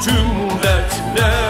cümlet ne